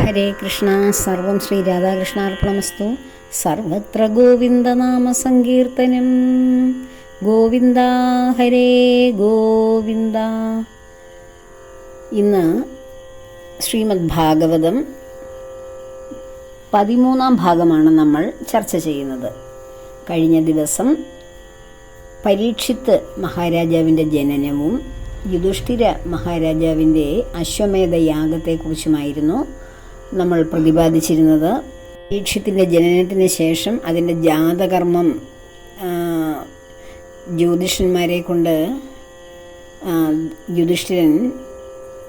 ഹരേ കൃഷ്ണ. സർവം ശ്രീ രാധാകൃഷ്ണാർപ്പണമസ്തു. സർവത്ര ഗോവിന്ദനാമ സങ്കീർത്തനം. ഗോവിന്ദ ഹരേ ഗോവിന്ദ. ഇന്ന് ശ്രീമദ് ഭാഗവതം പതിമൂന്നാം ഭാഗമാണ് നമ്മൾ ചർച്ച ചെയ്യുന്നത്. കഴിഞ്ഞ ദിവസം പരീക്ഷിത്ത് മഹാരാജാവിന്റെ ജനനവും യുധിഷ്ഠിര മഹാരാജാവിന്റെ അശ്വമേധ യാഗത്തെക്കുറിച്ചുമായിരുന്നു നമ്മൾ പ്രതിപാദിച്ചിരുന്നത്. ഈക്ഷത്തിന്റെ ജനനത്തിന് ശേഷം അതിന്റെ ജാതകർമ്മം ജ്യോതിഷന്മാരെ കൊണ്ട് യുധിഷ്ഠിരൻ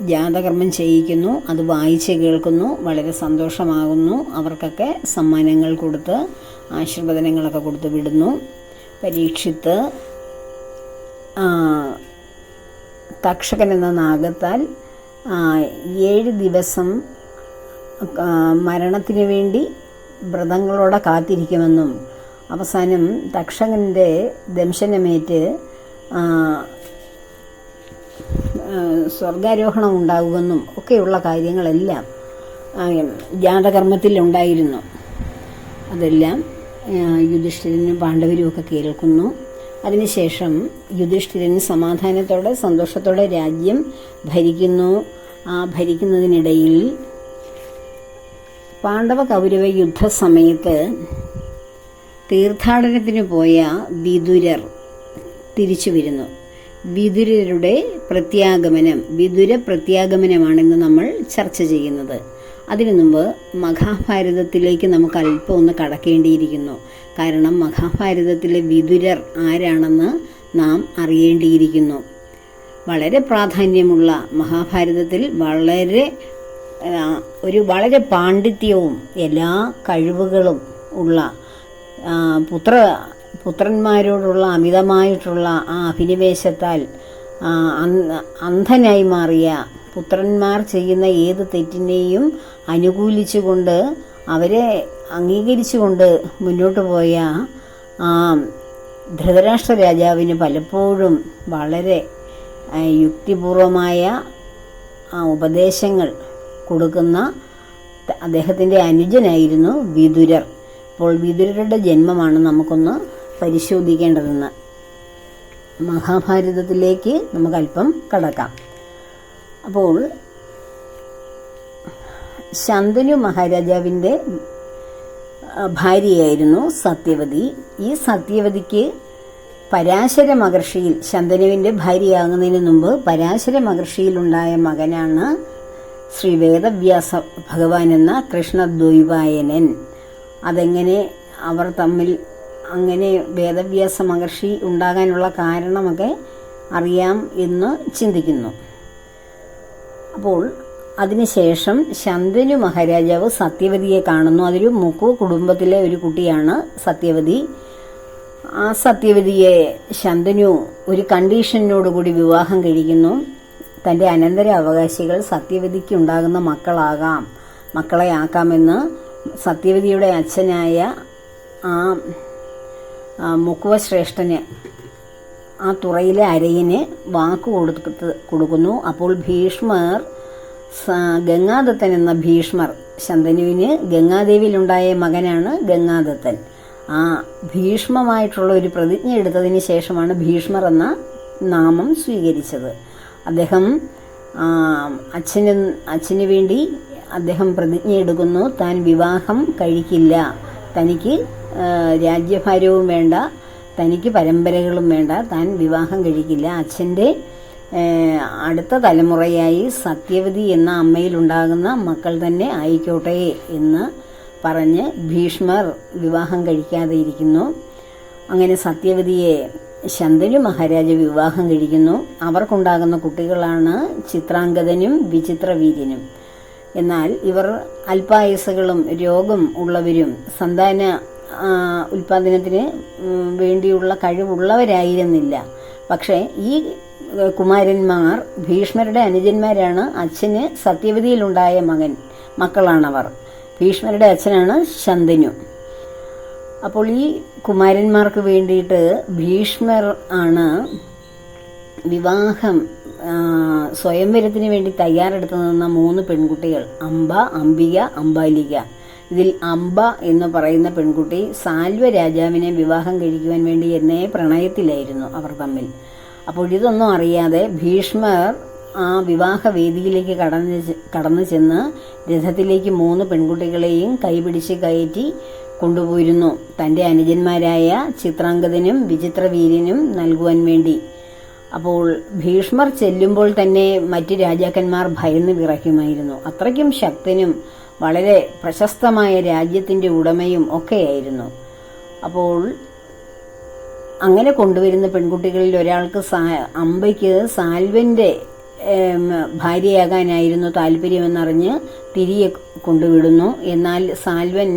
ജാതകർമ്മം ചെയ്യിക്കുന്നു. അത് വായിച്ച് കേൾക്കുന്നു. വളരെ സന്തോഷമാകുന്നു. അവർക്കൊക്കെ സമ്മാനങ്ങൾ കൊടുത്ത് ആശീർവദനങ്ങളൊക്കെ കൊടുത്ത് വിടുന്നു. പരീക്ഷിത്ത് തക്ഷകൻ എന്ന നാഗത്താൽ ഏഴ് ദിവസം മരണത്തിന് വേണ്ടി വ്രതങ്ങളോടെ കാത്തിരിക്കുമെന്നും അവസാനം തക്ഷകന്റെ ദംശനമേറ്റ് സ്വർഗാരോഹണം ഉണ്ടാകുമെന്നും ഒക്കെയുള്ള കാര്യങ്ങളെല്ലാം ജാതകർമ്മത്തിലുണ്ടായിരുന്നു അതെല്ലാം യുധിഷ്ഠിരനും പാണ്ഡവരും ഒക്കെ കേൾക്കുന്നു. അതിനുശേഷം യുധിഷ്ഠിരൻ സമാധാനത്തോടെ സന്തോഷത്തോടെ രാജ്യം ഭരിക്കുന്നു. ആ ഭരിക്കുന്നതിനിടയിൽ പാണ്ഡവ കൗരവ യുദ്ധസമയത്ത് തീർത്ഥാടനത്തിന് പോയ വിതുരർ തിരിച്ചു വരുന്നു. വിതുരരുടെ പ്രത്യാഗമനം വിതുര പ്രത്യാഗമനമാണെന്ന് നമ്മൾ ചർച്ച ചെയ്യുന്നത്. അതിനു മുമ്പ് മഹാഭാരതത്തിലേക്ക് നമുക്ക് അല്പം ഒന്ന് കടക്കേണ്ടിയിരിക്കുന്നു. കാരണം മഹാഭാരതത്തിലെ വിതുരർ ആരാണെന്ന് നാം അറിയേണ്ടിയിരിക്കുന്നു. വളരെ പ്രാധാന്യമുള്ള മഹാഭാരതത്തിൽ വളരെ ഒരു വളരെ പാണ്ഡിത്യവും എല്ലാ കഴിവുകളും ഉള്ള പുത്ര പുത്രന്മാരോടുള്ള അമിതമായിട്ടുള്ള ആ അഭിനിവേശത്താൽ അന്ധനായി മാറിയ പുത്രന്മാർ ചെയ്യുന്ന ഏത് തെറ്റിനെയും അനുകൂലിച്ചുകൊണ്ട് അവരെ അംഗീകരിച്ചുകൊണ്ട് മുന്നോട്ട് പോയ ആ ധൃതരാഷ്ട്ര രാജാവിന് പലപ്പോഴും വളരെ യുക്തിപൂർവമായ ഉപദേശങ്ങൾ കൊടുക്കുന്ന അദ്ദേഹത്തിന്റെ അനുജനായിരുന്നു വിതുരർ. അപ്പോൾ വിതുരരുടെ ജന്മമാണ് നമുക്കൊന്ന് പരിശോധിക്കേണ്ടതെന്ന്. മഹാഭാരതത്തിലേക്ക് നമുക്ക് അല്പം കടക്കാം. അപ്പോൾ ശന്തനു മഹാരാജാവിന്റെ ഭാര്യയായിരുന്നു സത്യവതി. ഈ സത്യവതിക്ക് പരാശര മഹർഷിയിൽ ശന്തനുവിന്റെ ഭാര്യയാകുന്നതിന് മുമ്പ് പരാശര മഹർഷിയിലുണ്ടായ മകനാണ് ശ്രീ വേദവ്യാസ ഭഗവാൻ എന്ന കൃഷ്ണദ്വൈവായനൻ അതെങ്ങനെ അവർ തമ്മിൽ അങ്ങനെ വേദവ്യാസ മഹർഷി ഉണ്ടാകാനുള്ള കാരണമൊക്കെ അറിയാം എന്ന് ചിന്തിക്കുന്നു. അപ്പോൾ അതിനുശേഷം ശന്തനു മഹാരാജാവ് സത്യവതിയെ കാണുന്നു. അതൊരു മുക്കു കുടുംബത്തിലെ ഒരു കുട്ടിയാണ് സത്യവതി. ആ സത്യവതിയെ ശന്തനു ഒരു കണ്ടീഷനോടുകൂടി വിവാഹം കഴിക്കുന്നു. തന്റെ അനന്തര അവകാശികൾ സത്യവതിക്ക് ഉണ്ടാകുന്ന മക്കളാകാം മക്കളെ ആക്കാമെന്ന് സത്യവതിയുടെ അച്ഛനായ ആ മുക്കുവശ്രേഷ്ഠന് ആ തുറയിലെ അരയിന് വാക്ക് കൊടുത്ത് കൊടുക്കുന്നു. അപ്പോൾ ഭീഷ്മർ ഗംഗാദത്തൻ എന്ന ഭീഷ്മർ ശന്തനുവിന് ഗംഗാദേവിയിലുണ്ടായ മകനാണ് ഗംഗാദത്തൻ. ആ ഭീഷ്മമായിട്ടുള്ള ഒരു പ്രതിജ്ഞ എടുത്തതിന് ശേഷമാണ് ഭീഷ്മർ എന്ന നാമം സ്വീകരിച്ചത്. അദ്ദേഹം അച്ഛന് അച്ഛന് വേണ്ടി അദ്ദേഹം പ്രതിജ്ഞ എടുക്കുന്നു. താൻ വിവാഹം കഴിക്കില്ല. തനിക്ക് രാജ്യഭാരവും വേണ്ട. തനിക്ക് പരമ്പരകളും വേണ്ട. താൻ വിവാഹം കഴിക്കില്ല. അച്ഛന്റെ അടുത്ത തലമുറയായി സത്യവതി എന്ന അമ്മയിലുണ്ടാകുന്ന മക്കൾ തന്നെ ആയിക്കോട്ടെ എന്ന് പറഞ്ഞ് ഭീഷ്മർ വിവാഹം കഴിക്കാതെ ഇരിക്കുന്നു. അങ്ങനെ സത്യവതിയെ ശന്തനു മഹാരാജ വിവാഹം കഴിക്കുന്നു. അവർക്കുണ്ടാകുന്ന കുട്ടികളാണ് ചിത്രാംഗതനും വിചിത്രവീര്യനും. എന്നാൽ ഇവർ അല്പായസുകളും രോഗം ഉള്ളവരും സന്താന ഉൽപാദനത്തിന് വേണ്ടിയുള്ള കഴിവുള്ളവരായിരുന്നില്ല. പക്ഷേ ഈ കുമാരന്മാർ ഭീഷ്മരുടെ അനുജന്മാരാണ്. അച്ഛന് സത്യവതിയിലുണ്ടായ മകൻ മക്കളാണവർ. ഭീഷ്മരുടെ അച്ഛനാണ് ശന്തനു. അപ്പോൾ ഈ കുമാരന്മാർക്ക് വേണ്ടിയിട്ട് ഭീഷ്മർ ആണ് വിവാഹം സ്വയംവരത്തിന് വേണ്ടി തയ്യാറെടുത്തു നിന്ന മൂന്ന് പെൺകുട്ടികൾ അംബ അംബിക അംബാലിക. ഇതിൽ അംബ എന്ന് പറയുന്ന പെൺകുട്ടി സാൽവ രാജാവിനെ വിവാഹം കഴിക്കുവാൻ വേണ്ടി എന്നെ പ്രണയത്തിലായിരുന്നു അവർ തമ്മിൽ. അപ്പോൾ ഇതൊന്നും അറിയാതെ ഭീഷ്മർ ആ വിവാഹവേദിയിലേക്ക് കടന്ന് കടന്നു ചെന്ന് രഥത്തിലേക്ക് മൂന്ന് പെൺകുട്ടികളെയും കൈപിടിച്ച് കയറ്റി കൊണ്ടുപോയിരുന്നു. തന്റെ അനുജന്മാരായ ചിത്രാംഗതനും വിചിത്രവീര്യനും നൽകുവാൻ വേണ്ടി. അപ്പോൾ ഭീഷ്മർ ചെല്ലുമ്പോൾ തന്നെ മറ്റു രാജാക്കന്മാർ ഭയന്ന് വിറയ്ക്കുമായിരുന്നു. അത്രയ്ക്കും ശക്തനും വളരെ പ്രശസ്തമായ രാജ്യത്തിന്റെ ഉടമയും ഒക്കെയായിരുന്നു. അപ്പോൾ അങ്ങനെ കൊണ്ടുവരുന്ന പെൺകുട്ടികളിൽ ഒരാൾക്ക് സാ- അമ്പയ്ക്ക് സാൽവന്റെ ഭാര്യയാകാനായിരുന്നു താല്പര്യമെന്നറിഞ്ഞ് തിരികെ കൊണ്ടുവിടുന്നു. എന്നാൽ സാൽവൻ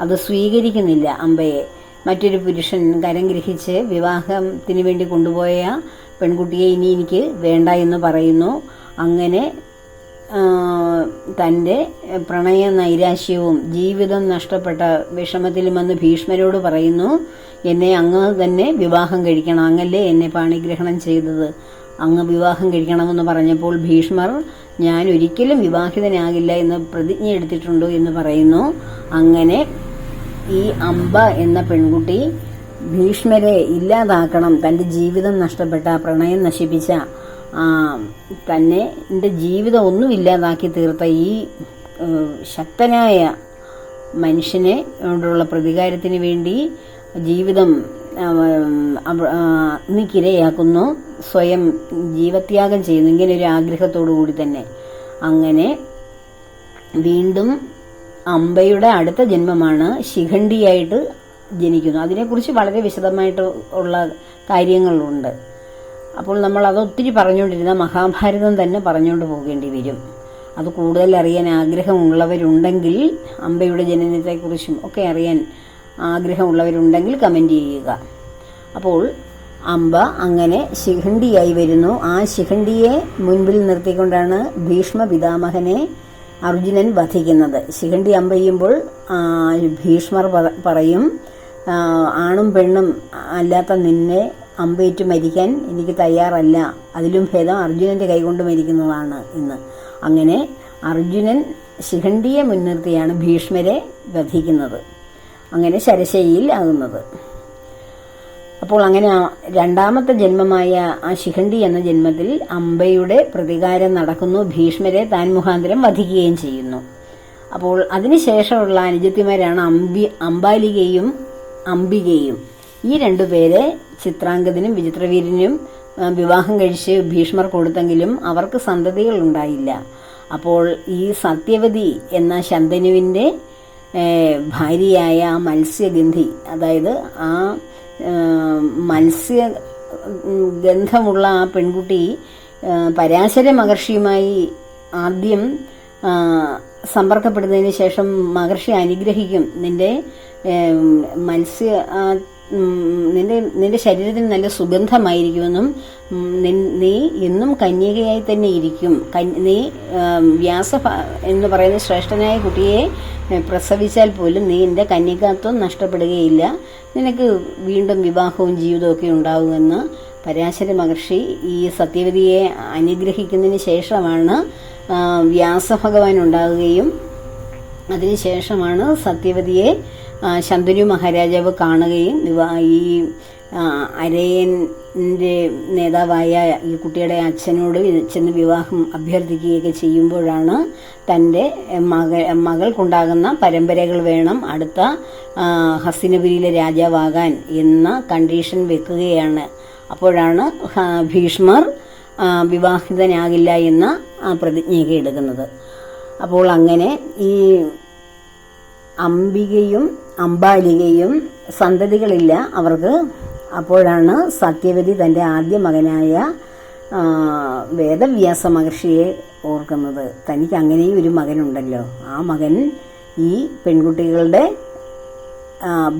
അത് സ്വീകരിക്കുന്നില്ല അമ്പയെ. മറ്റൊരു പുരുഷൻ കരം ഗ്രഹിച്ച് വിവാഹത്തിന് വേണ്ടി കൊണ്ടുപോയ പെൺകുട്ടിയെ ഇനി എനിക്ക് വേണ്ട എന്ന് പറയുന്നു. അങ്ങനെ തന്റെ പ്രണയ നൈരാശ്യവും ജീവിതം നഷ്ടപ്പെട്ട വിഷമത്തിലും വന്ന് ഭീഷ്മരോട് പറയുന്നു എന്നെ അങ്ങ് തന്നെ വിവാഹം കഴിക്കണം. അങ്ങല്ലേ എന്നെ പാണിഗ്രഹണം ചെയ്തത്? അങ്ങ് വിവാഹം കഴിക്കണമെന്ന് പറഞ്ഞപ്പോൾ ഭീഷ്മർ ഞാൻ ഒരിക്കലും വിവാഹിതനാകില്ല എന്ന് പ്രതിജ്ഞ എടുത്തിട്ടുണ്ടോ എന്ന് പറയുന്നു. അങ്ങനെ ഈ അംബ എന്ന പെൺകുട്ടി ഭീഷ്മരെ ഇല്ലാതാക്കണം തന്റെ ജീവിതം നഷ്ടപ്പെട്ട പ്രണയം നശിപ്പിച്ച തന്നെ എന്റെ ജീവിതം ഒന്നും ഇല്ലാതാക്കി തീർത്ത ഈ ശക്തനായ മനുഷ്യനെ കൊണ്ടുള്ള പ്രതികാരത്തിന് വേണ്ടി ജീവിതം അഗ്നിക്കിരയാക്കുന്നു സ്വയം ജീവത്യാഗം ചെയ്യുന്നു. ഇങ്ങനെ ഒരു ആഗ്രഹത്തോടു കൂടി തന്നെ. അങ്ങനെ വീണ്ടും അമ്പയുടെ അടുത്ത ജന്മമാണ്. ശിഖണ്ഡിയായിട്ട് ജനിക്കുന്നു. അതിനെക്കുറിച്ച് വളരെ വിശദമായിട്ട് ഉള്ള കാര്യങ്ങളുണ്ട്. അപ്പോൾ നമ്മൾ അത് ഒത്തിരി പറഞ്ഞുകൊണ്ടിരുന്ന മഹാഭാരതം തന്നെ പറഞ്ഞുകൊണ്ട് പോകേണ്ടി വരും. അത് കൂടുതൽ അറിയാൻ ആഗ്രഹമുള്ളവരുണ്ടെങ്കിൽ അമ്പയുടെ ജനനത്തെക്കുറിച്ചും ഒക്കെ അറിയാൻ ആഗ്രഹമുള്ളവരുണ്ടെങ്കിൽ കമന്റ് ചെയ്യുക. അപ്പോൾ അമ്പ അങ്ങനെ ശിഖണ്ഡിയായി വരുന്നു. ആ ശിഖണ്ഡിയെ മുൻപിൽ നിർത്തിക്കൊണ്ടാണ് ഭീഷ്മ പിതാമഹനെ അർജുനൻ വധിക്കുന്നത്. ശിഖണ്ഡി അമ്പയ്യുമ്പോൾ ഭീഷ്മർ പറയും ആണും പെണ്ണും അല്ലാത്ത നിന്നെ അമ്പയറ്റ് മരിക്കാൻ എനിക്ക് തയ്യാറല്ല. അതിലും ഭേദം അർജുനന്റെ കൈകൊണ്ട് മരിക്കുന്നതാണ് എന്ന്. അങ്ങനെ അർജുനൻ ശിഖണ്ഡിയെ മുൻനിർത്തിയാണ് ഭീഷ്മരെ വധിക്കുന്നത്. അങ്ങനെ ശരശയിൽ ആകുന്നത് അപ്പോൾ അങ്ങനെ രണ്ടാമത്തെ ജന്മമായ ആ ശിഖണ്ഡി എന്ന ജന്മത്തിൽ അംബയുടെ പ്രതികാരം നടക്കുന്നു. ഭീഷ്മരെ താൻ മുഖാന്തരം വധിക്കുകയും ചെയ്യുന്നു. അപ്പോൾ അതിനുശേഷമുള്ള അനുജത്തിമാരാണ് അംബി അംബാലികയും അംബികയും. ഈ രണ്ടുപേരെ ചിത്രാംഗതനും വിചിത്രവീരനും വിവാഹം കഴിച്ച് ഭീഷ്മർ കൊടുത്തെങ്കിലും അവർക്ക് സന്തതികൾ ഉണ്ടായില്ല അപ്പോൾ ഈ സത്യവതി എന്ന ശന്തനുവിന്റെ ഭാര്യയായ ആ മത്സ്യഗന്ധി അതായത് ആ മത്സ്യ ഗന്ധമുള്ള ആ പെൺകുട്ടി പരാശര മഹർഷിയുമായി ആദ്യം സമ്പർക്കപ്പെടുന്നതിന് ശേഷം മഹർഷി അനുഗ്രഹിക്കും. നിന്റെ മത്സ്യ നിന്റെ നിന്റെ ശരീരത്തിന് നല്ല സുഗന്ധമായിരിക്കുമെന്നും നീ എന്നും കന്യകയായി തന്നെ ഇരിക്കും. നീ വ്യാസ എന്ന് പറയുന്ന ശ്രേഷ്ഠനായ കുട്ടിയെ പ്രസവിച്ചാൽ പോലും നീ എന്റെ കന്യകത്വം നഷ്ടപ്പെടുകയില്ല. നിനക്ക് വീണ്ടും വിവാഹവും ജീവിതവും ഒക്കെ ഉണ്ടാവുമെന്ന് പരാശര മഹർഷി ഈ സത്യവതിയെ അനുഗ്രഹിക്കുന്നതിന് ശേഷമാണ് വ്യാസഭഗവാൻ ഉണ്ടാവുകയും അതിനുശേഷമാണ് സത്യവതിയെ ശന്തനു മഹാരാജാവ് കാണുകയും ഈ അരയന്റെ നേതാവായ ഈ കുട്ടിയുടെ അച്ഛനോട് ചെന്ന് വിവാഹം അഭ്യർത്ഥിക്കുകയൊക്കെ ചെയ്യുമ്പോഴാണ് തന്റെ മക മകൾക്കുണ്ടാകുന്ന പരമ്പരകൾ വേണം അടുത്ത ആ, ഹസ്തിനപുരിയിലെ രാജാവാകാൻ എന്ന കണ്ടീഷൻ വെക്കുകയാണ്. അപ്പോഴാണ് ഭീഷ്മർ വിവാഹിതനാകില്ല എന്ന പ്രതിജ്ഞയൊക്കെ എടുക്കുന്നത്. അപ്പോൾ അങ്ങനെ ഈ അംബികയും അംബാലികയും സന്തതികളില്ല. അവർക്ക് അപ്പോഴാണ് സത്യവതി തന്റെ ആദ്യ മകനായ വേദവ്യാസ മഹർഷിയെ ഓർക്കുന്നത്. തനിക്ക് അങ്ങനെയും ഒരു മകനുണ്ടല്ലോ. ആ മകൻ ഈ പെൺകുട്ടികളുടെ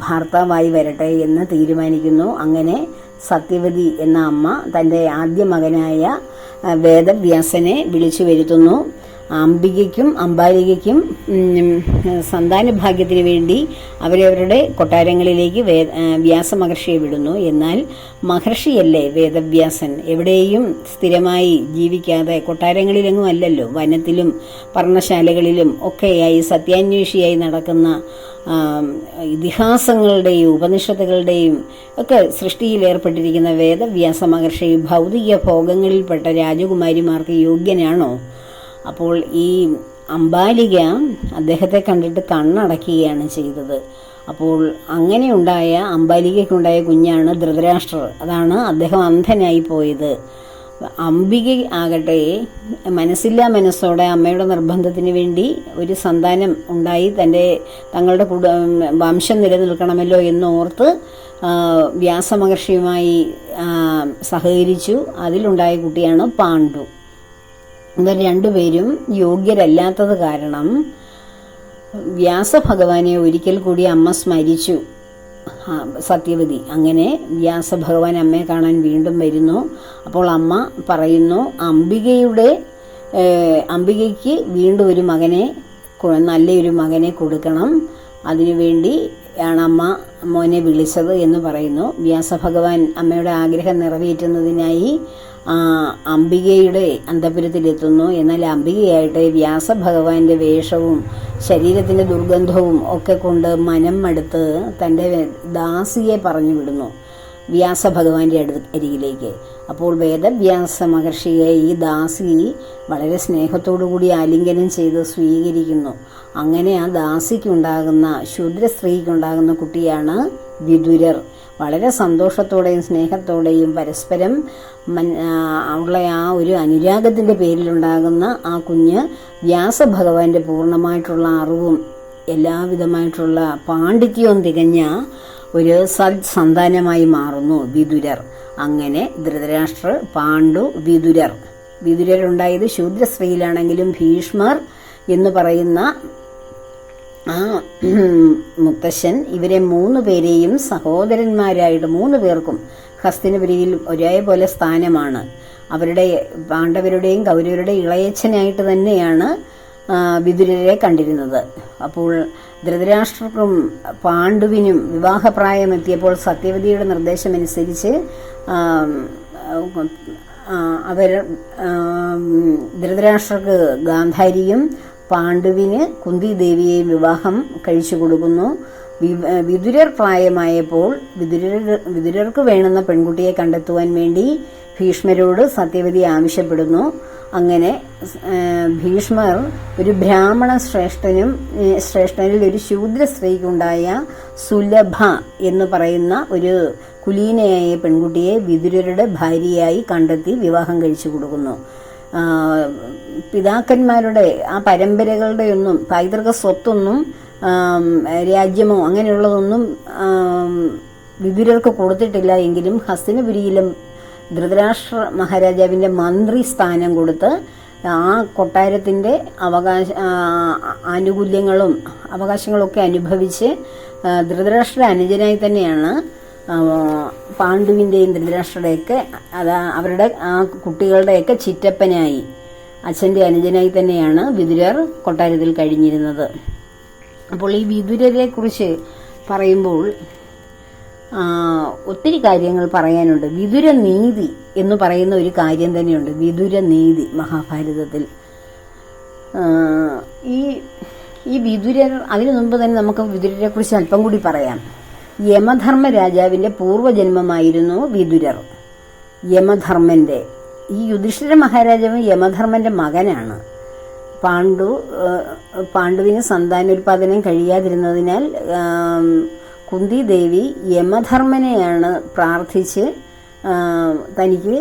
ഭർത്താവായി വരട്ടെ എന്ന് തീരുമാനിക്കുന്നു. അങ്ങനെ സത്യവതി എന്ന അമ്മ തന്റെ ആദ്യ മകനായ വേദവ്യാസനെ വിളിച്ചു വരുത്തുന്നു. അംബികയ്ക്കും അംബാലികയ്ക്കും സന്താന ഭാഗ്യത്തിന് വേണ്ടി അവരവരുടെ കൊട്ടാരങ്ങളിലേക്ക് വേ വ്യാസ വ്യാസമഹർഷിയെ വിടുന്നു. എന്നാൽ മഹർഷിയല്ലേ വേദവ്യാസൻ? എവിടെയും സ്ഥിരമായി ജീവിക്കാതെ കൊട്ടാരങ്ങളിലെങ്ങും അല്ലല്ലോ. വനത്തിലും പർണശാലകളിലും ഒക്കെയായി സത്യാന്വേഷിയായി നടക്കുന്ന ഇതിഹാസങ്ങളുടെയും ഉപനിഷത്തുകളുടെയും ഒക്കെ സൃഷ്ടിയിൽ ഏർപ്പെട്ടിരിക്കുന്ന വേദവ്യാസ മഹർഷി ഭൗതിക ഭോഗങ്ങളിൽപ്പെട്ട രാജകുമാരിമാർക്ക് യോഗ്യനാണോ? അപ്പോൾ ഈ അംബാലിക അദ്ദേഹത്തെ കണ്ടിട്ട് കണ്ണടക്കുകയാണ് ചെയ്തത്. അപ്പോൾ അങ്ങനെയുണ്ടായ അംബാലികയ്ക്കുണ്ടായ കുഞ്ഞാണ് ധൃതരാഷ്ട്രർ. അതാണ് അദ്ദേഹം അന്ധനായി പോയത്. അംബിക ആകട്ടെ മനസ്സില്ലാ മനസ്സോടെ അമ്മയുടെ നിർബന്ധത്തിന് വേണ്ടി ഒരു സന്താനം ഉണ്ടായി തന്റെ തങ്ങളുടെ കുട വംശം നിലനിൽക്കണമല്ലോ എന്നോർത്ത് വ്യാസമഹർഷിയുമായി സഹകരിച്ചു. അതിലുണ്ടായ കുട്ടിയാണ് പാണ്ഡു. ഇവർ രണ്ടുപേരും യോഗ്യരല്ലാത്തത് കാരണം വ്യാസഭഗവാനെ ഒരിക്കൽ കൂടി അമ്മ സ്മരിച്ചു. സത്യവതി. അങ്ങനെ വ്യാസഭഗവാൻ അമ്മയെ കാണാൻ വീണ്ടും വരുന്നു. അപ്പോൾ അമ്മ പറയുന്നു അംബികയുടെ അംബികയ്ക്ക് വീണ്ടും ഒരു മകനെ നല്ലൊരു മകനെ കൊടുക്കണം. അതിനുവേണ്ടി ആണ് അമ്മ മോനെ വിളിച്ചത് എന്ന് പറയുന്നു. വ്യാസഭഗവാൻ അമ്മയുടെ ആഗ്രഹം നിറവേറ്റുന്നതിനായി അംബികയുടെ അന്തപുരത്തിലെത്തുന്നു. എന്നാൽ അംബികയായിട്ട് വ്യാസഭഗവാന്റെ വേഷവും ശരീരത്തിന്റെ ദുർഗന്ധവും ഒക്കെ കൊണ്ട് മനം മടുത്ത് തന്റെ ദാസിയെ പറഞ്ഞു വിടുന്നു വ്യാസഭഗവാന്റെ അടു അരികിലേക്ക്. അപ്പോൾ വേദവ്യാസ മഹർഷിയെ ഈ ദാസി വളരെ സ്നേഹത്തോടു കൂടി ആലിംഗനം ചെയ്ത് സ്വീകരിക്കുന്നു. അങ്ങനെ ആ ദാസിക്കുണ്ടാകുന്ന ശൂദ്ര സ്ത്രീക്കുണ്ടാകുന്ന കുട്ടിയാണ് വിതുരർ വളരെ സന്തോഷത്തോടെയും സ്നേഹത്തോടെയും പരസ്പരം ഉള്ള ആ ഒരു അനുരാഗത്തിന്റെ പേരിലുണ്ടാകുന്ന ആ കുഞ്ഞ് വ്യാസഭഗവാന്റെ പൂർണമായിട്ടുള്ള അറിവും എല്ലാവിധമായിട്ടുള്ള പാണ്ഡിത്യവും തികഞ്ഞ ഒരു സത് സന്താനമായി മാറുന്നു വിതുരർ അങ്ങനെ ധൃതരാഷ്ട്രർ പാണ്ഡു വിതുരർ വിതുരരുണ്ടായത് ശൂദ്രശ്രീയിലാണെങ്കിലും ഭീഷ്മർ എന്ന് പറയുന്ന ആ മുത്തശ്ശൻ ഇവരെ മൂന്ന് പേരെയും സഹോദരന്മാരായിട്ട് മൂന്ന് പേർക്കും ഹസ്തിനപുരിയിൽ ഒരേപോലെ സ്ഥാനമാണ്. അവരുടെ പാണ്ഡവരുടെയും കൗരവരുടെയും ഇളയച്ചനായിട്ട് തന്നെയാണ് വിദുരരെ കണ്ടിരുന്നത്. അപ്പോൾ ധൃതരാഷ്ട്രക്കും പാണ്ഡുവിനും വിവാഹപ്രായമെത്തിയപ്പോൾ സത്യവതിയുടെ നിർദ്ദേശമനുസരിച്ച് അവർ ധൃതരാഷ്ട്രക്ക് ഗാന്ധാരിയും പാണ്ഡുവിന് കുന്തി ദേവിയെയും വിവാഹം കഴിച്ചു കൊടുക്കുന്നു. വിദുരർ പ്രായമായപ്പോൾ വിതുരർ വിതുരർക്ക് വേണമെന്ന പെൺകുട്ടിയെ കണ്ടെത്തുവാൻ വേണ്ടി ഭീഷ്മരോട് സത്യവതി ആവശ്യപ്പെടുന്നു. അങ്ങനെ ഭീഷ്മർ ഒരു ബ്രാഹ്മണ ശ്രേഷ്ഠനും ശ്രേഷ്ഠനിൽ ഒരു ശൂദ്ര സ്ത്രീക്കുണ്ടായ സുലഭ എന്ന് പറയുന്ന ഒരു കുലീനയായ പെൺകുട്ടിയെ വിദുരരുടെ ഭാര്യയായി കണ്ടെത്തി വിവാഹം കഴിച്ചു കൊടുക്കുന്നു. പിതാക്കന്മാരുടെ ആ പരമ്പരകളുടെ ഒന്നും പൈതൃക സ്വത്തൊന്നും രാജ്യമോ അങ്ങനെയുള്ളതൊന്നും വിദുരർക്ക് കൊടുത്തിട്ടില്ല എങ്കിലും ഹസ്തിനപുരിയിലും ധൃതരാഷ്ട്ര മഹാരാജാവിന്റെ മന്ത്രി സ്ഥാനം കൊടുത്ത് ആ കൊട്ടാരത്തിന്റെ അവകാശ ആനുകൂല്യങ്ങളും അവകാശങ്ങളൊക്കെ അനുഭവിച്ച് ധൃതരാഷ്ട്ര അനുജനായി തന്നെയാണ് പാണ്ഡുവിന്റെയും ധൃതരാഷ്ട്രയുടെയൊക്കെ അതാ അവരുടെ ആ കുട്ടികളുടെയൊക്കെ ചിറ്റപ്പനായി. അച്ഛന്റെ അനുജനായി തന്നെയാണ് വിതുരർ കൊട്ടാരത്തിൽ കഴിഞ്ഞിരുന്നത്. അപ്പോൾ ഈ വിതുരരെ കുറിച്ച് പറയുമ്പോൾ ഒത്തിരി കാര്യങ്ങൾ പറയാനുണ്ട്. വിതുര നീതി എന്ന് പറയുന്ന ഒരു കാര്യം തന്നെയുണ്ട്. വിതുര നീതി മഹാഭാരതത്തിൽ. ഈ ഈ വിതുരർ അതിനു മുമ്പ് തന്നെ നമുക്ക് വിതുരരെ കുറിച്ച് അല്പം കൂടി പറയാം. യമധർമ്മ രാജാവിന്റെ പൂർവജന്മമായിരുന്നു വിതുരർ. യമധർമ്മന്റെ ഈ യുധിഷ്ഠിര മഹാരാജാവ് യമധർമ്മന്റെ മകനാണ്. പാണ്ഡു പാണ്ഡുവിന് സന്താനോൽപാദനം കഴിയാതിരുന്നതിനാൽ കുന്തി ദേവി യമധർമ്മനെയാണ് പ്രാർത്ഥിച്ച് തനിക്ക്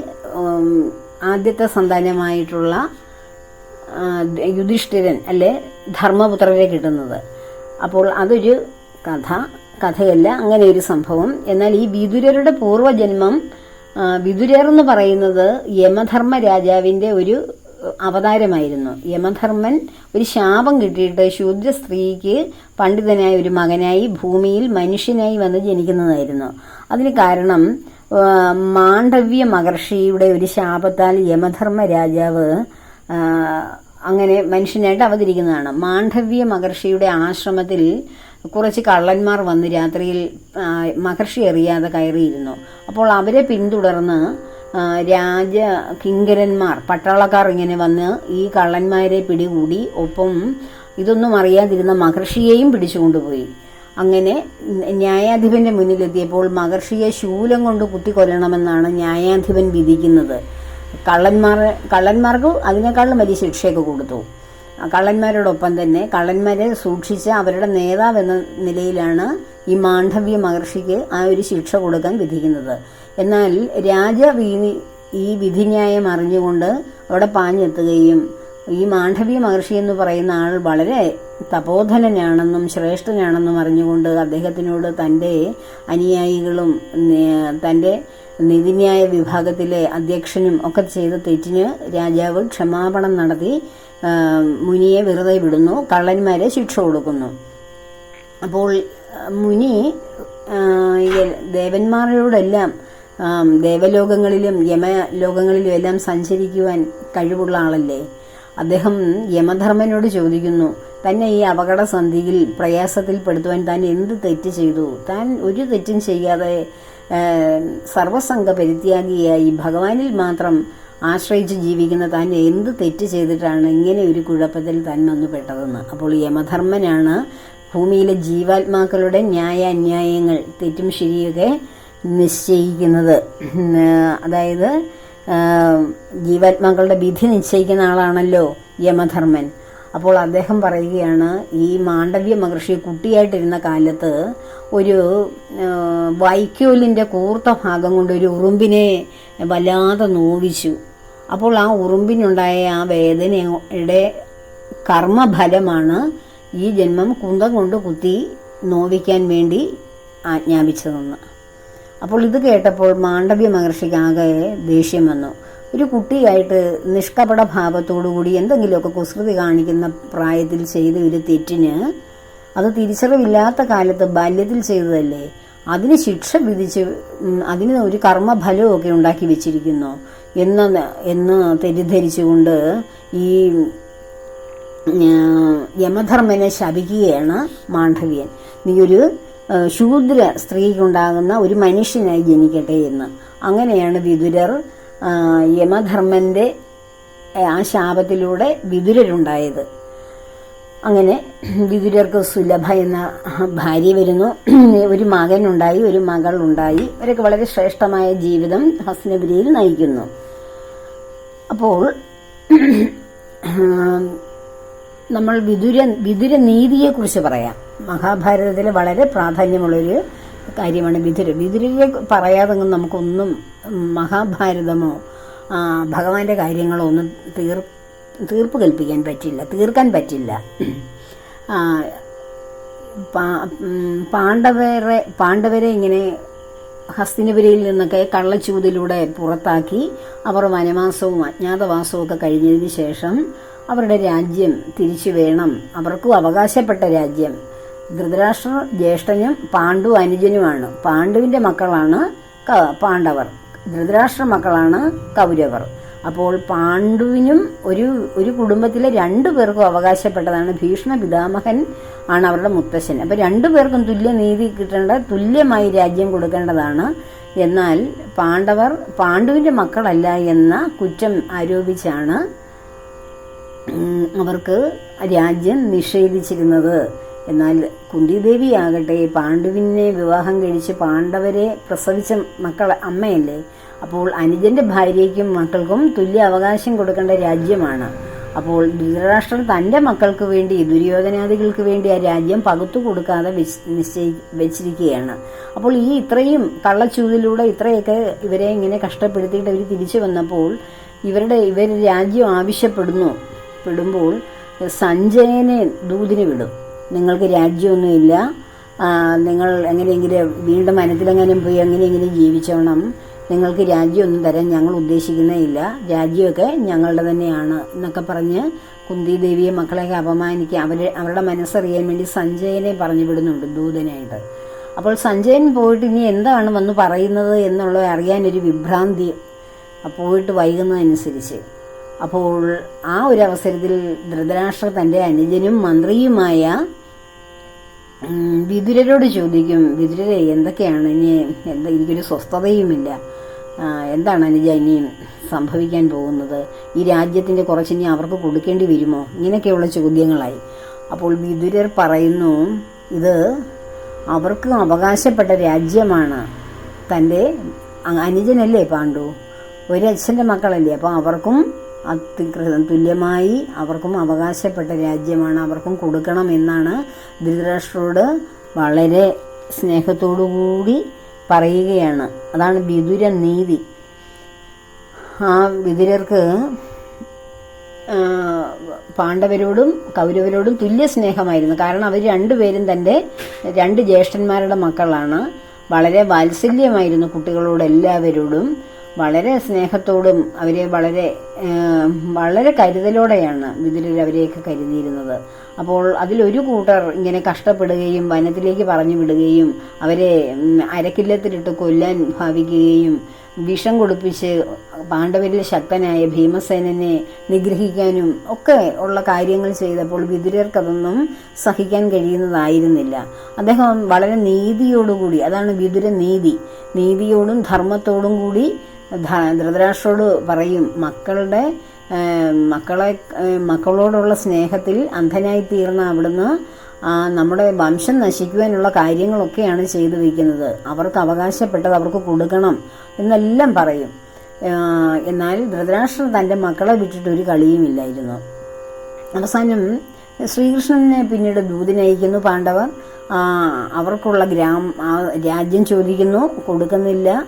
ആദ്യത്തെ സന്താനമായിട്ടുള്ള യുധിഷ്ഠിരൻ അല്ലെ ധർമ്മപുത്രരെ കിട്ടുന്നത്. അപ്പോൾ അതൊരു കഥ കഥയല്ല അങ്ങനെ ഒരു സംഭവം. എന്നാൽ ഈ വിതുരരുടെ പൂർവജന്മം വിതുരർ എന്ന് പറയുന്നത് യമധർമ്മ രാജാവിന്റെ ഒരു അവതാരമായിരുന്നു. യമധർമ്മൻ ഒരു ശാപം കിട്ടിയിട്ട് ശൂദ്ര സ്ത്രീക്ക് പണ്ഡിതനായ ഒരു മകനായി ഭൂമിയിൽ മനുഷ്യനായി വന്ന് ജനിക്കുന്നതായിരുന്നു. അതിന് കാരണം മാണ്ഡവ്യ മഹർഷിയുടെ ഒരു ശാപത്താൽ യമധർമ്മ രാജാവ് അങ്ങനെ മനുഷ്യനായിട്ട് അവതരിക്കുന്നതാണ്. മാണ്ഡവ്യ മഹർഷിയുടെ ആശ്രമത്തിൽ കുറച്ച് കള്ളന്മാർ വന്ന് രാത്രിയിൽ മഹർഷി അറിയാതെ കയറിയിരുന്നു. അപ്പോൾ അവരെ പിന്തുടർന്ന് രാജ കിങ്കരന്മാർ പട്ടാളക്കാർ ഇങ്ങനെ വന്ന് ഈ കള്ളന്മാരെ പിടികൂടി ഒപ്പം ഇതൊന്നും അറിയാതിരുന്ന മഹർഷിയെയും പിടിച്ചുകൊണ്ടുപോയി. അങ്ങനെ ന്യായാധിപന്റെ മുന്നിലെത്തിയപ്പോൾ മഹർഷിയെ ശൂലം കൊണ്ട് കുത്തിക്കൊല്ലണമെന്നാണ് ന്യായാധിപൻ വിധിക്കുന്നത്. കള്ളന്മാർ കള്ളന്മാർക്ക് അതിനേക്കാളും വലിയ ശിക്ഷയൊക്കെ കൊടുത്തു. കള്ളന്മാരോടൊപ്പം തന്നെ കള്ളന്മാരെ സൂക്ഷിച്ച അവരുടെ നേതാവ് എന്ന നിലയിലാണ് ഈ മാണ്ഡവ്യ മഹർഷിക്ക് ആ ഒരു ശിക്ഷ കൊടുക്കാൻ വിധിക്കുന്നത്. എന്നാൽ രാജ ഈ വിധിന്യായം അറിഞ്ഞുകൊണ്ട് അവിടെ പാഞ്ഞെത്തുകയും ഈ മാണ്ഡവി മഹർഷി എന്ന് പറയുന്ന ആൾ വളരെ തപോധനനാണെന്നും ശ്രേഷ്ഠനാണെന്നും അറിഞ്ഞുകൊണ്ട് അദ്ദേഹത്തിനോട് തന്റെ അനുയായികളും തന്റെ നീതിന്യായ വിഭാഗത്തിലെ അധ്യക്ഷനും ഒക്കെ ചെയ്ത തെറ്റിന് രാജാവ് ക്ഷമാപണം നടത്തി മുനിയെ വെറുതെ വിടുന്നു കള്ളന്മാരെ ശിക്ഷ കൊടുക്കുന്നു. അപ്പോൾ മുനി ദേവന്മാരോടെല്ലാം ദേവലോകങ്ങളിലും യമലോകങ്ങളിലും എല്ലാം സഞ്ചരിക്കുവാൻ കഴിവുള്ള ആളല്ലേ? അദ്ദേഹം യമധർമ്മനോട് ചോദിക്കുന്നു തന്നെ ഈ അപകടസന്ധിയിൽ പ്രയാസത്തിൽപ്പെടുത്തുവാൻ താൻ എന്ത് തെറ്റ് ചെയ്തു? താൻ ഒരു തെറ്റും ചെയ്യാതെ സർവസംഘ പരിത്യാഗിയായി ഭഗവാനിൽ മാത്രം ആശ്രയിച്ച് ജീവിക്കുന്ന താൻ എന്ത് തെറ്റ് ചെയ്തിട്ടാണ് ഇങ്ങനെ ഒരു കുഴപ്പത്തിൽ താൻ വന്നു പെട്ടതെന്ന്? അപ്പോൾ യമധർമ്മനാണ് ഭൂമിയിലെ ജീവാത്മാക്കളുടെ ന്യായ അന്യായങ്ങൾ തെറ്റും ശരിയൊക്കെ നിശ്ചയിക്കുന്നത്. അതായത് ജീവാത്മാക്കളുടെ വിധി നിശ്ചയിക്കുന്ന ആളാണല്ലോ യമധർമ്മൻ. അപ്പോൾ അദ്ദേഹം പറയുകയാണ് ഈ മാണ്ഡവ്യ മഹർഷി കുട്ടിയായിട്ടിരുന്ന കാലത്ത് ഒരു വൈക്കോലിന്റെ കൂർത്ത ഭാഗം കൊണ്ട് ഒരു ഉറുമ്പിനെ വല്ലാതെ നോവിച്ചു. അപ്പോൾ ആ ഉറുമ്പിനുണ്ടായ ആ വേദനയുടെ കർമ്മഫലമാണ് ഈ ജന്മം കുന്തം കൊണ്ട് കുത്തി നോവിക്കാൻ വേണ്ടി ആജ്ഞാപിച്ചതെന്ന്. അപ്പോൾ ഇത് കേട്ടപ്പോൾ മാണ്ഡവ്യ മഹർഷിക്ക് ആകെ ദേഷ്യം വന്നു. ഒരു കുട്ടിയായിട്ട് നിഷ്കപട ഭാവത്തോടുകൂടി എന്തെങ്കിലുമൊക്കെ കുസൃതി കാണിക്കുന്ന പ്രായത്തിൽ ചെയ്ത ഒരു തെറ്റിന് അത് തിരിച്ചറിവില്ലാത്ത കാലത്ത് ബാല്യത്തിൽ ചെയ്തതല്ലേ? അതിന് ശിക്ഷ വിധിച്ച് അതിന് ഒരു കർമ്മഫലമൊക്കെ ഉണ്ടാക്കി വെച്ചിരിക്കുന്നു. എന്ന് എന്ന് തെറ്റിദ്ധരിച്ചുകൊണ്ട് ഈ യമധർമ്മനെ ശപിക്കുകയാണ് മാണ്ഡവ്യൻ. നീ ഒരു ശൂദ്ര സ്ത്രീക്കുണ്ടാകുന്ന ഒരു മനുഷ്യനായി ജനിക്കട്ടെ എന്ന്. അങ്ങനെയാണ് വിതുരർ യമധർമ്മന്റെ ആ ശാപത്തിലൂടെ വിതുരരുണ്ടായത് അങ്ങനെ വിതുരർക്ക് സുലഭ എന്ന ഭാര്യ വരുന്നു. ഒരു മകനുണ്ടായി ഒരു മകൾ ഉണ്ടായി അവരൊക്കെ വളരെ ശ്രേഷ്ഠമായ ജീവിതം ഹസ്നപുരിയിൽ നയിക്കുന്നു. അപ്പോൾ നമ്മൾ വിദുര വിതുര നീതിയെക്കുറിച്ച് പറയാം. മഹാഭാരതത്തിൽ വളരെ പ്രാധാന്യമുള്ളൊരു കാര്യമാണ് വിദുര. വിദുരയെ പറയാതെ നമുക്കൊന്നും മഹാഭാരതമോ ഭഗവാന്റെ കാര്യങ്ങളോ ഒന്നും തീർ തീർപ്പ് കൽപ്പിക്കാൻ പറ്റില്ല തീർക്കാൻ പറ്റില്ല. പാണ്ഡവരെ പാണ്ഡവരെ ഇങ്ങനെ ഹസ്തിനപുരയിൽ നിന്നൊക്കെ കള്ളച്ചൂതിലൂടെ പുറത്താക്കി അവർ വനവാസവും അജ്ഞാതവാസവും ഒക്കെ കഴിഞ്ഞതിന് ശേഷം അവരുടെ രാജ്യം തിരിച്ചു വേണം. അവർക്കും അവകാശപ്പെട്ട രാജ്യം. ധൃതരാഷ്ട്ര ജ്യേഷ്ഠനും പാണ്ഡു അനുജനുമാണ്. പാണ്ഡുവിന്റെ മക്കളാണ് പാണ്ഡവർ. ധൃതരാഷ്ട്ര മക്കളാണ് കൗരവർ. അപ്പോൾ പാണ്ഡുവിനും ഒരു ഒരു കുടുംബത്തിലെ രണ്ടു പേർക്കും അവകാശപ്പെട്ടതാണ് ഭീഷ്മ പിതാമഹൻ ആണ് അവരുടെ മുത്തശ്ശൻ. അപ്പൊ രണ്ടു പേർക്കും തുല്യ നീതി കിട്ടേണ്ട തുല്യമായി രാജ്യം കൊടുക്കേണ്ടതാണ്. എന്നാൽ പാണ്ഡവർ പാണ്ഡുവിന്റെ മക്കളല്ല എന്ന കുറ്റം ആരോപിച്ചാണ് അവർക്ക് രാജ്യം നിഷേധിച്ചിരുന്നത്. എന്നാൽ കുന്തിദേവി ആകട്ടെ പാണ്ഡുവിനെ വിവാഹം കഴിച്ച് പാണ്ഡവരെ പ്രസവിച്ച മക്കൾ അമ്മയല്ലേ? അപ്പോൾ അനുജന്റെ ഭാര്യയ്ക്കും മക്കൾക്കും തുല്യ അവകാശം കൊടുക്കേണ്ട രാജ്യമാണ്. അപ്പോൾ ധൃതരാഷ്ട്രൻ തന്റെ മക്കൾക്ക് വേണ്ടി ദുര്യോധനാദികൾക്ക് വേണ്ടി ആ രാജ്യം പകുത്തു കൊടുക്കാതെ നിശ്ചയി വെച്ചിരിക്കുകയാണ്. അപ്പോൾ ഈ ഇത്രയും കള്ളച്ചൂതിലൂടെ ഇത്രയൊക്കെ ഇവരെ ഇങ്ങനെ കഷ്ടപ്പെടുത്തിയിട്ട് അവർ തിരിച്ചു വന്നപ്പോൾ ഇവരുടെ ഇവർ രാജ്യം ആവശ്യപ്പെടുന്നു. പെടുമ്പോൾ സഞ്ജയനെ ദൂതിനെ വിടും. നിങ്ങൾക്ക് രാജ്യമൊന്നുമില്ല. നിങ്ങൾ എങ്ങനെയെങ്കിലും വീണ്ടും വനത്തിലെങ്ങാനും പോയി എങ്ങനെയെങ്കിലും ജീവിച്ചോണം. നിങ്ങൾക്ക് രാജ്യമൊന്നും തരാൻ ഞങ്ങൾ ഉദ്ദേശിക്കുന്നേയില്ല രാജ്യമൊക്കെ ഞങ്ങളുടെ തന്നെയാണ് എന്നൊക്കെ പറഞ്ഞ് കുന്തി ദേവിയെ മക്കളെയൊക്കെ അപമാനിക്കുക. അവരെ അവരുടെ മനസ്സറിയാൻ വേണ്ടി സഞ്ജയനെ പറഞ്ഞു വിടുന്നുണ്ട് ദൂതനായിട്ട്. അപ്പോൾ സഞ്ജയൻ പോയിട്ട് ഇനി എന്താണ് വന്ന് പറയുന്നത് എന്നുള്ളത് അറിയാനൊരു വിഭ്രാന്തി. പോയിട്ട് വൈകുന്നതനുസരിച്ച്. അപ്പോൾ ആ ഒരു അവസരത്തിൽ ധൃതരാഷ്ട്ര തന്റെ അനുജനും മന്ത്രിയുമായ വിതുരരോട് ചോദിക്കും വിതുരരെ എന്തൊക്കെയാണ്? ഇനി എന്താ എനിക്കൊരു സ്വസ്ഥതയുമില്ല. എന്താണ് അനുജ ഇനി സംഭവിക്കാൻ പോകുന്നത്? ഈ രാജ്യത്തിന്റെ കുറച്ച് ഇനി അവർക്ക് കൊടുക്കേണ്ടി വരുമോ? ഇങ്ങനെയൊക്കെയുള്ള ചോദ്യങ്ങളായി. അപ്പോൾ വിതുരർ പറയുന്നു ഇത് അവർക്ക് അവകാശപ്പെട്ട രാജ്യമാണ്. തന്റെ അനുജനല്ലേ പാണ്ഡു? ഒരു അച്ഛന്റെ മക്കളല്ലേ? അപ്പോൾ അവർക്കും അതി- തുല്യമായി അവർക്കും അവകാശപ്പെട്ട രാജ്യമാണ് അവർക്കും കൊടുക്കണം എന്നാണ് ധൃതരാഷ്ട്രോട് വളരെ സ്നേഹത്തോടുകൂടി പറയുകയാണ്. അതാണ് വിതുര നീതി. ആ വിതുരർക്ക് പാണ്ഡവരോടും കൗരവരോടും തുല്യ സ്നേഹമായിരുന്നു. കാരണം അവർ രണ്ടുപേരും തന്റെ രണ്ട് ജ്യേഷ്ഠന്മാരുടെ മക്കളാണ്. വളരെ വാത്സല്യമായിരുന്നു കുട്ടികളോട് എല്ലാവരോടും. വളരെ സ്നേഹത്തോടും അവരെ വളരെ വളരെ കരുതലോടെയാണ് വിതുരർ അവരെയൊക്കെ കരുതിയിരുന്നത്. അപ്പോൾ അതിലൊരു കൂട്ടർ ഇങ്ങനെ കഷ്ടപ്പെടുകയും വനത്തിലേക്ക് പറഞ്ഞു വിടുകയും അവരെ അരക്കില്ലത്തിലിട്ട് കൊല്ലാൻ ഭാവിക്കുകയും വിഷം കൊടുപ്പിച്ച് പാണ്ഡവരിൽ ശക്തനായ ഭീമസേനനെ നിഗ്രഹിക്കാനും ഒക്കെ ഉള്ള കാര്യങ്ങൾ ചെയ്തപ്പോൾ വിതുരർക്കതൊന്നും സഹിക്കാൻ കഴിയുന്നതായിരുന്നില്ല. അദ്ദേഹം വളരെ നീതിയോടുകൂടി അതാണ് വിതുര നീതി നീതിയോടും ധർമ്മത്തോടും കൂടി ധൃതരാഷ്ട്രോട് പറയും മക്കളുടെ മക്കളെ മക്കളോടുള്ള സ്നേഹത്തിൽ അന്ധനായി തീർന്ന അവിടുന്ന് നമ്മുടെ വംശം നശിക്കുവാനുള്ള കാര്യങ്ങളൊക്കെയാണ് ചെയ്തു വയ്ക്കുന്നത് അവർക്ക് അവകാശപ്പെട്ടത് അവർക്ക് കൊടുക്കണം എന്നെല്ലാം പറയും. എന്നാൽ ധൃതരാഷ്ട്രൻ തന്റെ മക്കളെ വിട്ടിട്ട് ഒരു കളിയുമില്ലായിരുന്നു അവസാനം ശ്രീകൃഷ്ണനെ പിന്നീട് ദൂതിനയക്കുന്നു പാണ്ഡവർ. അവർക്കുള്ള ഗ്രാമ രാജ്യം ചോദിക്കുന്നു കൊടുക്കുന്നില്ല.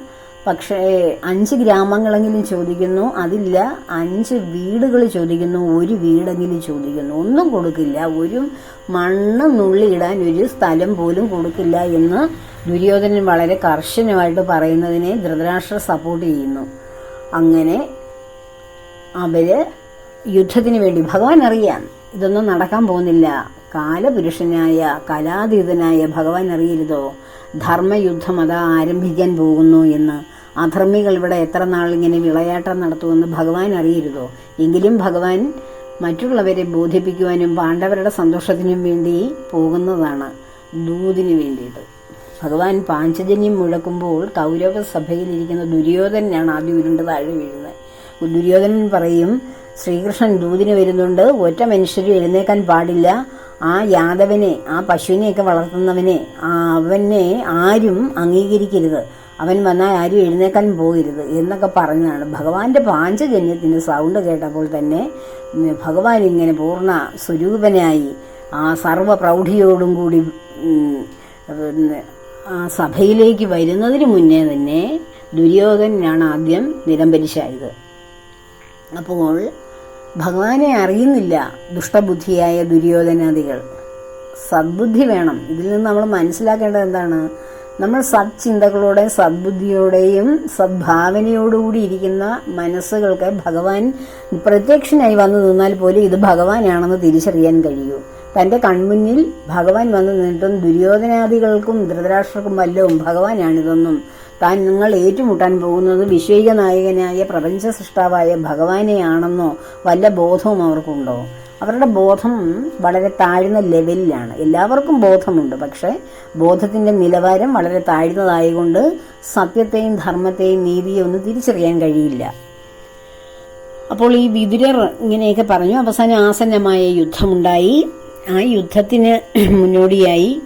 പക്ഷേ അഞ്ച് ഗ്രാമങ്ങളെങ്കിലും ചോദിക്കുന്നു അതില്ല. അഞ്ച് വീടുകൾ ചോദിക്കുന്നു ഒരു വീടെങ്കിലും ചോദിക്കുന്നു. ഒന്നും കൊടുക്കില്ല. ഒരു മണ്ണ് നുള്ളിയിടാൻ ഒരു സ്ഥലം പോലും കൊടുക്കില്ല എന്ന് ദുര്യോധനൻ വളരെ കർശനമായിട്ട് പറയുന്നതിനെ ധൃതരാഷ്ട്ര സപ്പോർട്ട് ചെയ്യുന്നു. അങ്ങനെ അവർ യുദ്ധത്തിന് വേണ്ടി ഭഗവാൻ അറിയാം. ഇതൊന്നും നടക്കാൻ പോകുന്നില്ല. കാലപുരുഷനായ കലാതീതനായ ഭഗവാൻ അറിയരുതോ? ധർമ്മയുദ്ധം അതാ ആരംഭിക്കാൻ പോകുന്നു എന്ന് അധർമ്മികൾ ഇവിടെ എത്ര നാൾ ഇങ്ങനെ വിളയാട്ടം നടത്തുമെന്ന് ഭഗവാൻ അറിയരുതോ? എങ്കിലും ഭഗവാൻ മറ്റുള്ളവരെ ബോധിപ്പിക്കുവാനും പാണ്ഡവരുടെ സന്തോഷത്തിനും വേണ്ടി പോകുന്നതാണ് ദൂതിന് വേണ്ടിയിട്ട്. ഭഗവാൻ പാഞ്ചജന്യം മുഴക്കുമ്പോൾ കൗരവ സഭയിലിരിക്കുന്ന ദുര്യോധനാണ് ആദ്യം ഉരുണ്ട് താഴെ വീഴുന്നത്. ദുര്യോധനൻ പറയും ശ്രീകൃഷ്ണൻ ദൂതിന് വരുന്നുണ്ട്. ഒറ്റ മനുഷ്യരും എഴുന്നേക്കാൻ പാടില്ല. ആ യാദവനെ ആ പശുവിനെയൊക്കെ വളർത്തുന്നവനെ അവനെ ആരും അംഗീകരിക്കരുത്. അവൻ വന്നാൽ ആരും എഴുന്നേക്കാൻ പോകരുത് എന്നൊക്കെ പറഞ്ഞതാണ് ഭഗവാന്റെ പാഞ്ചജന്യത്തിന്റെ സൗണ്ട് കേട്ടപ്പോൾ തന്നെ ഭഗവാൻ ഇങ്ങനെ പൂർണ സ്വരൂപനായി ആ സർവ പ്രൗഢിയോടും കൂടി ആ സഭയിലേക്ക് വരുന്നതിന് മുന്നേ തന്നെ ദുര്യോധനാണ് ആദ്യം നിലംപരിശായത് അപ്പോൾ ഭഗവാനെ അറിയുന്നില്ല ദുഷ്ടബുദ്ധിയായ ദുര്യോധനാദികൾ. സദ്ബുദ്ധി വേണം. ഇതിൽ നിന്ന് നമ്മൾ മനസ്സിലാക്കേണ്ടത് എന്താണ്? നമ്മൾ സത്ചിന്തകളോടെ സദ്ബുദ്ധിയോടെയും സദ്ഭാവനയോടുകൂടി ഇരിക്കുന്ന മനസ്സുകൾക്ക് ഭഗവാൻ പ്രത്യക്ഷനായി വന്നു നിന്നാൽ പോലും ഇത് ഭഗവാനാണെന്ന് തിരിച്ചറിയാൻ കഴിയൂ. തന്റെ കൺമുന്നിൽ ഭഗവാൻ വന്നു നിന്നിട്ടും ദുര്യോധനാദികൾക്കും ധൃതരാഷ്ട്രർക്കും വല്ലവും ഭഗവാനാണിതെന്നും താൻ നിങ്ങൾ ഏറ്റുമുട്ടാൻ പോകുന്നത് വിശ്വൈക നായകനായ പ്രപഞ്ച സൃഷ്ടാവായ ഭഗവാനെയാണെന്നോ വല്ല ബോധവും അവർക്കുണ്ടോ? അവരുടെ ബോധം വളരെ താഴ്ന്ന ലെവലിലാണ്. എല്ലാവർക്കും ബോധമുണ്ട് പക്ഷേ ബോധത്തിന്റെ നിലവാരം വളരെ താഴ്ന്നതായതുകൊണ്ട് സത്യത്തെയും ധർമ്മത്തെയും നീതിയെയും ഒന്നും തിരിച്ചറിയാൻ കഴിയില്ല. അപ്പോൾ ഈ വിതുരർ ഇങ്ങനെയൊക്കെ പറഞ്ഞു. അവസാനം ആസന്നമായ യുദ്ധമുണ്ടായി. ആ യുദ്ധത്തിന് മുന്നോടിയായി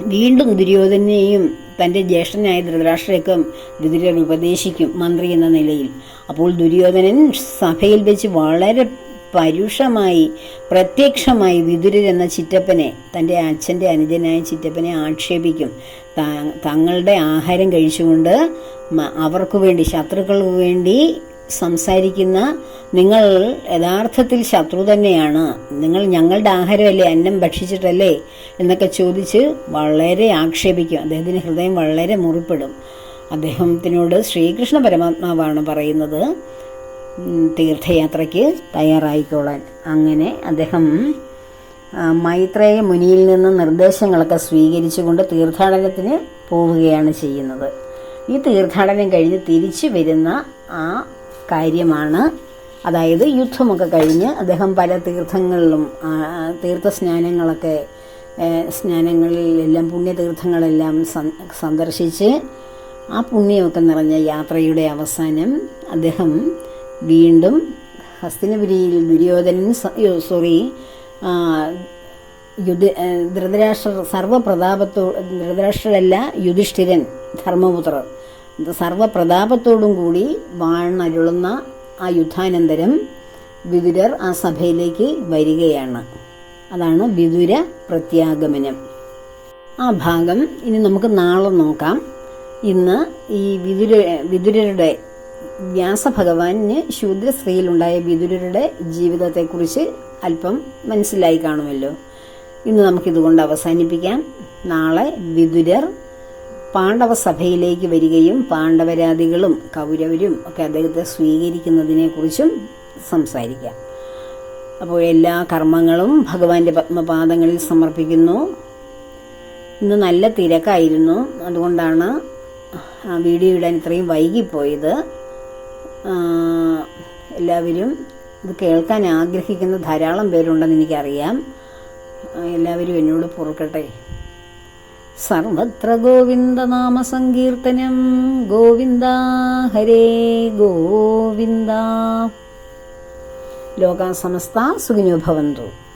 വീണ്ടും ദുര്യോധനെയും തന്റെ ജ്യേഷ്ഠനായ ധൃതരാഷ്ട്രയ്ക്കും വിതുരർ ഉപദേശിക്കും മന്ത്രി എന്ന നിലയിൽ. അപ്പോൾ ദുര്യോധനൻ സഭയിൽ വെച്ച് വളരെ പരുഷമായി പ്രത്യക്ഷമായി വിതുരർ എന്ന ചിറ്റപ്പനെ തന്റെ അച്ഛന്റെ അനുജനായ ചിറ്റപ്പനെ ആക്ഷേപിക്കും. തങ്ങളുടെ ആഹാരം കഴിച്ചുകൊണ്ട് അവർക്ക് വേണ്ടി ശത്രുക്കൾക്ക് വേണ്ടി സംസാരിക്കുന്ന നിങ്ങൾ യഥാർത്ഥത്തിൽ ശത്രു തന്നെയാണ്. നിങ്ങൾ ഞങ്ങളുടെ ആഹാരമല്ലേ അന്നം ഭക്ഷിച്ചിട്ടല്ലേ എന്നൊക്കെ ചോദിച്ച് വളരെ ആക്ഷേപിക്കും. അദ്ദേഹത്തിന് ഹൃദയം വളരെ മുറിപ്പെടും. അദ്ദേഹത്തിനോട് ശ്രീകൃഷ്ണ പരമാത്മാവാണ് പറയുന്നത് തീർത്ഥയാത്രയ്ക്ക് തയ്യാറായിക്കോളാൻ. അങ്ങനെ അദ്ദേഹം മൈത്രേയ മുനിയിൽ നിന്ന് നിർദ്ദേശങ്ങളൊക്കെ സ്വീകരിച്ചുകൊണ്ട് തീർത്ഥാടനത്തിന് പോവുകയാണ് ചെയ്യുന്നത്. ഈ തീർത്ഥാടനം കഴിഞ്ഞ് തിരിച്ചു വരുന്ന ആ കാര്യമാണ്. അതായത് യുദ്ധമൊക്കെ കഴിഞ്ഞ് അദ്ദേഹം പല തീർത്ഥങ്ങളിലും തീർത്ഥസ്നാനങ്ങളൊക്കെ സ്നാനങ്ങളിലെല്ലാം പുണ്യതീർത്ഥങ്ങളെല്ലാം സന്ദർശിച്ച് ആ പുണ്യമൊക്കെ നിറഞ്ഞ യാത്രയുടെ അവസാനം അദ്ദേഹം വീണ്ടും ഹസ്തിനപുരിയിൽ ദുര്യോധനൻ സോറി യുധ ഏ, ധൃതരാഷ്ട്രർ സർവപ്രതാപത്തോ ധൃതരാഷ്ട്രരല്ല യുധിഷ്ഠിരൻ ധർമ്മപുത്രർ. സർവപ്രതാപത്തോടും കൂടി വാണരുളുന്ന ആ യുദ്ധാനന്തരം വിതുരർ ആ സഭയിലേക്ക് വരികയാണ്. അതാണ് വിതുര പ്രത്യാഗമനം. ആ ഭാഗം ഇനി നമുക്ക് നാളെ നോക്കാം. ഇന്ന് ഈ വിതുര വിതുരരുടെ വ്യാസഭഗവാന് ശൂദ്ര സ്ത്രീയിലുണ്ടായ വിതുരരുടെ ജീവിതത്തെക്കുറിച്ച് അല്പം മനസ്സിലായി കാണുമല്ലോ. ഇന്ന് നമുക്കിതുകൊണ്ട് അവസാനിപ്പിക്കാം. നാളെ വിദുരർ പാണ്ഡവ സഭയിലേക്ക് വരികയും പാണ്ഡവരാദികളും കൗരവരും ഒക്കെ അദ്ദേഹത്തെ സ്വീകരിക്കുന്നതിനെക്കുറിച്ചും സംസാരിക്കാം. അപ്പോൾ എല്ലാ കർമ്മങ്ങളും ഭഗവാന്റെ പത്മപാദങ്ങളിൽ സമർപ്പിക്കുന്നു. ഇന്ന് നല്ല തിരക്കായിരുന്നു. അതുകൊണ്ടാണ് വീഡിയോ ഇടാൻ ഇത്രയും വൈകിപ്പോയത്. എല്ലാവരും ഇത് കേൾക്കാൻ ആഗ്രഹിക്കുന്ന ധാരാളം പേരുണ്ടെന്ന് എനിക്കറിയാം. എല്ലാവരും എന്നോട് പൊറുക്കട്ടെ. സർവത്ര ഗോവിന്ദനാമ സങ്കീർത്തനം ഗോവിന്ദ ഹരേ ഗോവിന്ദ. ലോകാസമസ്ത സുഖിനോ ഭവന്തു.